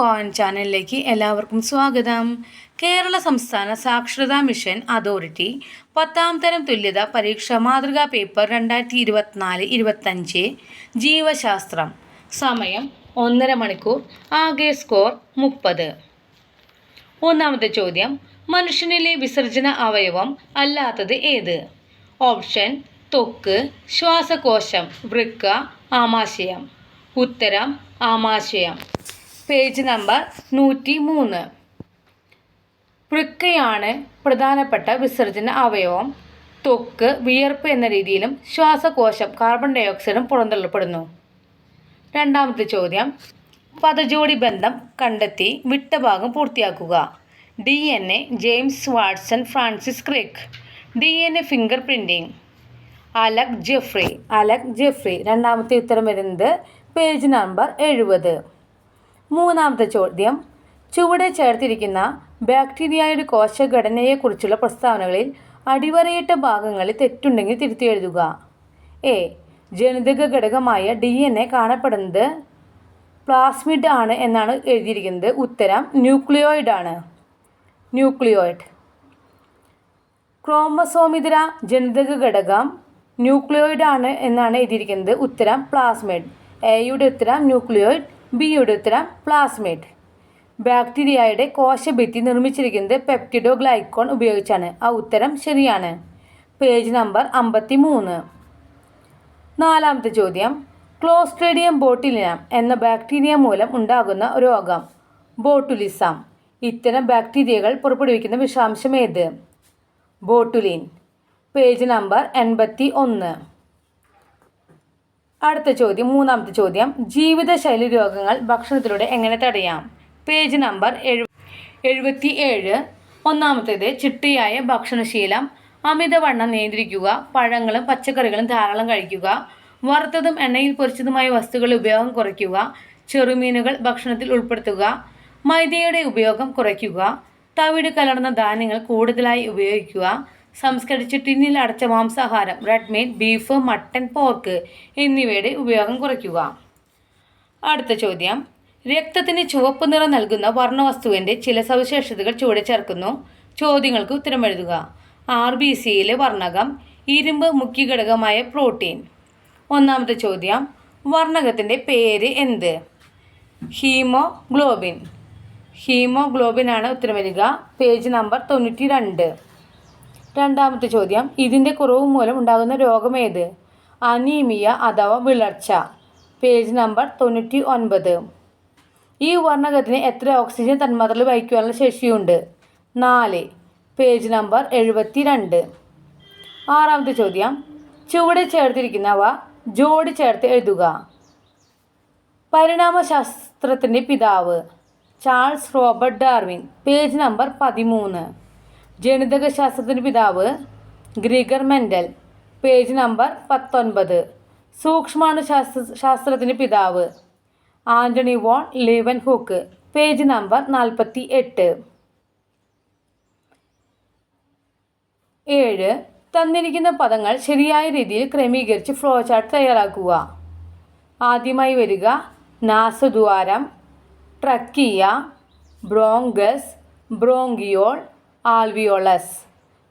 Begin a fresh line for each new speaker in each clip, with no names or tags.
Point ചാനലിലേക്ക് എല്ലാവർക്കും സ്വാഗതം. കേരള സംസ്ഥാന സാക്ഷരതാ മിഷൻ അതോറിറ്റി പത്താം തരം തുല്യത പരീക്ഷ മാതൃകാ പേപ്പർ രണ്ടായിരത്തി ഇരുപത്തിനാല് ഇരുപത്തഞ്ച് ജീവശാസ്ത്രം. സമയം ഒന്നര മണിക്കൂർ ആകെ സ്കോർ മുപ്പത്. ഒന്നാമത്തെ ചോദ്യം മനുഷ്യനിലെ വിസർജന അവയവം അല്ലാത്തത് ഏത്? ഓപ്ഷൻ തൊക്ക് ശ്വാസകോശം വൃക്ക ആമാശയം. ഉത്തരം ആമാശയം. പേജ് നമ്പർ നൂറ്റി മൂന്ന് വൃക്കയാണ് പ്രധാനപ്പെട്ട വിസർജന അവയവം. തൊക്ക് വിയർപ്പ് എന്ന രീതിയിലും ശ്വാസകോശം കാർബൺ ഡൈ ഡയോക്സൈഡും പുറന്തള്ളപ്പെടുന്നു. രണ്ടാമത്തെ ചോദ്യം. പദജോടി ബന്ധം കണ്ടെത്തി വിട്ട ഭാഗം പൂർത്തിയാക്കുക. D N A James Watson Francis Crick D N A finger printing Alec Jeffrey. Alec Jeffrey. രണ്ടാമത്തെ ഉത്തരം വരുന്നത് പേജ് നമ്പർ എഴുപത്. മൂന്നാമത്തെ ചോദ്യം. ചുവടെ ചേർത്തിരിക്കുന്ന ബാക്ടീരിയയുടെ കോശഘടനയെക്കുറിച്ചുള്ള പ്രസ്താവനകളിൽ അടിവരയിട്ട ഭാഗങ്ങളിൽ തെറ്റുണ്ടെങ്കിൽ തിരുത്തി എഴുതുക. എ. ജനിതക ഘടകമായ ഡി എൻ എ കാണപ്പെടുന്നത് പ്ലാസ്മിഡ് ആണ് എന്നാണ് എഴുതിയിരിക്കുന്നത്. ഉത്തരം ന്യൂക്ലിയോയിഡ് ആണ്. ന്യൂക്ലിയോയിഡ്. ക്രോമസോമിതര ജനിതക ഘടകം ന്യൂക്ലിയോയിഡ് ആണ് എന്നാണ് എഴുതിയിരിക്കുന്നത്. ഉത്തരം പ്ലാസ്മിഡ്. എയുടെ ഉത്തരം ന്യൂക്ലിയോയിഡ്. ബിയുടെ ഉത്തരം പ്ലാസ്മേറ്റ് ബാക്ടീരിയയുടെ കോശഭിത്തി നിർമ്മിച്ചിരിക്കുന്നത് പെപ്റ്റിഡോ ഗ്ലൈക്കോൺ ഉപയോഗിച്ചാണ്. ആ ഉത്തരം ശരിയാണ്. പേജ് നമ്പർ അമ്പത്തി മൂന്ന് നാലാമത്തെ ചോദ്യം. ക്ലോസ്ട്രേഡിയം ബോട്ടിലിനം എന്ന ബാക്ടീരിയ മൂലം ഉണ്ടാകുന്ന രോഗം. ബോട്ടുലിസം. ഇത്തരം ബാക്ടീരിയകൾ പുറപ്പെടുവിക്കുന്ന വിഷാംശം ഏത്? ബോട്ടുലിൻ. പേജ് നമ്പർ എൺപത്തി ഒന്ന് അടുത്ത ചോദ്യം മൂന്നാമത്തെ ചോദ്യം. ജീവിതശൈലി രോഗങ്ങൾ ഭക്ഷണത്തിലൂടെ എങ്ങനെ തടയാം? പേജ് നമ്പർ എഴു എഴുപത്തി ഏഴ് ഒന്നാമത്തേത് ചിട്ടയായ ഭക്ഷണശീലം. അമിതവണ്ണം നിയന്ത്രിക്കുക പഴങ്ങളും പച്ചക്കറികളും ധാരാളം കഴിക്കുക. വറുത്തതും എണ്ണയിൽ പൊരിച്ചതുമായ വസ്തുക്കളുടെ ഉപയോഗം കുറയ്ക്കുക. ചെറുമീനുകൾ ഭക്ഷണത്തിൽ ഉൾപ്പെടുത്തുക. മൈദയുടെ ഉപയോഗം കുറയ്ക്കുക. തവിട് കലർന്ന ധാന്യങ്ങൾ കൂടുതലായി ഉപയോഗിക്കുക. സംസ്കരിച്ച് ടിന്നിൽ അടച്ച മാംസാഹാരം red meat beef mutton pork എന്നിവയുടെ ഉപയോഗം കുറയ്ക്കുക. അടുത്ത ചോദ്യം. രക്തത്തിന് ചുവപ്പ് നിറം നൽകുന്ന വർണവസ്തുവിന്റെ ചില സവിശേഷതകൾ ചുവടെ ചേർക്കുന്നു. ചോദ്യങ്ങൾക്ക് ഉത്തരം എഴുതുക. ആർ ബി സിയിലെ വർണകം ഇരുമ്പ് മുഖ്യ ഘടകമായ പ്രോട്ടീൻ. ഒന്നാമത്തെ ചോദ്യം. വർണകത്തിന്റെ പേര് എന്ത്? ഹീമോഗ്ലോബിൻ. ആണ് ഉത്തരം വരിക പേജ് നമ്പർ തൊണ്ണൂറ്റി രണ്ട് രണ്ടാമത്തെ ചോദ്യം ഇതിന്റെ കുറവ് മൂലം ഉണ്ടാകുന്ന രോഗം ഏത്? അനീമിയ അഥവാ വിളർച്ച. പേജ് നമ്പർ തൊണ്ണൂറ്റി ഒൻപത് ഈ വർണകത്തിന് എത്ര ഓക്സിജൻ തന്മാത്രകൾ വഹിക്കുവാനുള്ള ശേഷിയുണ്ട്? നാല്. പേജ് നമ്പർ എഴുപത്തി രണ്ട് ആറാമത്തെ ചോദ്യം ചുവടെ ചേർത്തിരിക്കുന്നവ ജോഡി ചേർത്ത് എഴുതുക. പരിണാമശാസ്ത്രത്തിന്റെ പിതാവ് Charles Robert Darwin. Page number പതിമൂന്ന്. ജനിതക ശാസ്ത്രത്തിന്റെ പിതാവ് ഗ്രിഗർ മെൻഡൽ. പേജ് നമ്പർ പത്തൊൻപത്. സൂക്ഷ്മാണു ശാസ്ത്ര ശാസ്ത്രത്തിന്റെ പിതാവ് Antony van Leeuwenhoek page number നാൽപ്പത്തി എട്ട് ഏഴ്. തന്നിരിക്കുന്ന പദങ്ങൾ ശരിയായ രീതിയിൽ ക്രമീകരിച്ച് ഫ്ലോ ചാർട്ട് തയ്യാറാക്കുക. ആദ്യമായി വരിക നാസദ്വാരം trachea bronchus bronchiole alveolus.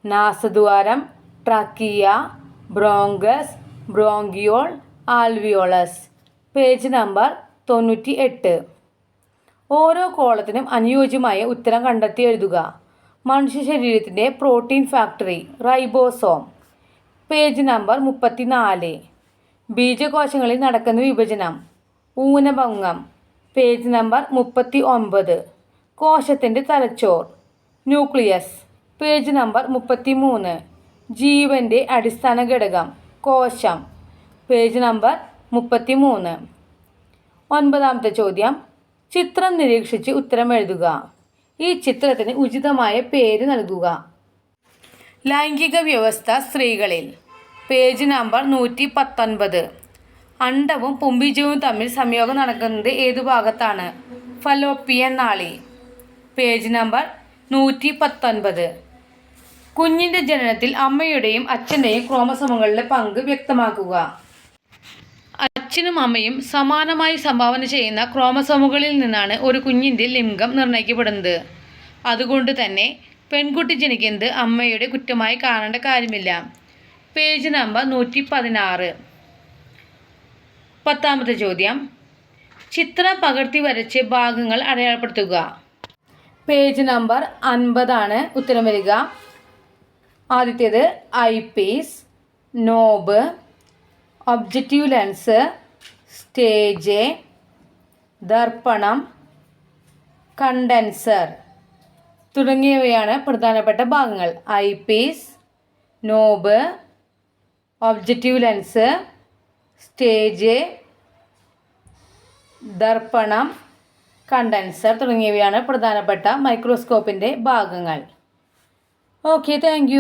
നാസദ്വാരം trachea bronchus bronchiole alveolus. Page number തൊണ്ണൂറ്റി എട്ട് ഓരോ കോളത്തിനും അനുയോജ്യമായ ഉത്തരം കണ്ടെത്തി എഴുതുക. മനുഷ്യ ശരീരത്തിന്റെ protein factory ribosome. Page number മുപ്പത്തിനാല്. ബീജകോശങ്ങളിൽ നടക്കുന്ന വിഭജനം ഊനഭംഗം. പേജ് നമ്പർ മുപ്പത്തി ഒമ്പത് കോശത്തിന്റെ തലച്ചോർ. ന്യൂക്ലിയസ്. പേജ് നമ്പർ മുപ്പത്തി മൂന്ന് ജീവന്റെ അടിസ്ഥാന ഘടകം. കോശം. പേജ് നമ്പർ മുപ്പത്തി മൂന്ന് ഒൻപതാമത്തെ ചോദ്യം. ചിത്രം നിരീക്ഷിച്ച് ഉത്തരം എഴുതുക. ഈ ചിത്രത്തിന് ഉചിതമായ പേര് നൽകുക. ലൈംഗിക വ്യവസ്ഥ സ്ത്രീകളിൽ. പേജ് നമ്പർ നൂറ്റി പത്തൊൻപത് അണ്ടവും പുംബീജവും തമ്മിൽ സംയോഗം നടക്കുന്നത് ഏതു ഭാഗത്താണ്? ഫലോപ്പിയൻ നാളി. പേജ് നമ്പർ നൂറ്റി പത്തൊൻപത് കുഞ്ഞിന്റെ ജനനത്തിൽ അമ്മയുടെയും അച്ഛന്റെയും ക്രോമസോമുകളിലെ പങ്ക് വ്യക്തമാക്കുക. അച്ഛനും അമ്മയും സമാനമായി സംഭാവന ചെയ്യുന്ന ക്രോമസോമുകളിൽ നിന്നാണ് ഒരു കുഞ്ഞിന്റെ ലിംഗം നിർണയിക്കപ്പെടുന്നത്. അതുകൊണ്ട് തന്നെ പെൺകുട്ടി ജനിക്കുന്നത് അമ്മയുടെ കുറ്റമായി കാണേണ്ട കാര്യമില്ല. പേജ് നമ്പർ നൂറ്റി പതിനാറ് പത്താമത്തെ ചോദ്യം. ചിത്രം പകർത്തി വരച്ച് ഭാഗങ്ങൾ അടയാളപ്പെടുത്തുക. പേജ് നമ്പർ അൻപതാണ് ഉത്തരം വരിക. ആദ്യത്തേത് eyepiece knob objective lens stage ദർപ്പണം condenser തുടങ്ങിയവയാണ് പ്രധാനപ്പെട്ട ഭാഗങ്ങൾ. Eyepiece knob objective lens stage ദർപ്പണം condenser തുടങ്ങിയവയാണ് പ്രധാനപ്പെട്ട മൈക്രോസ്കോപ്പിന്റെ ഭാഗങ്ങൾ. Okay thank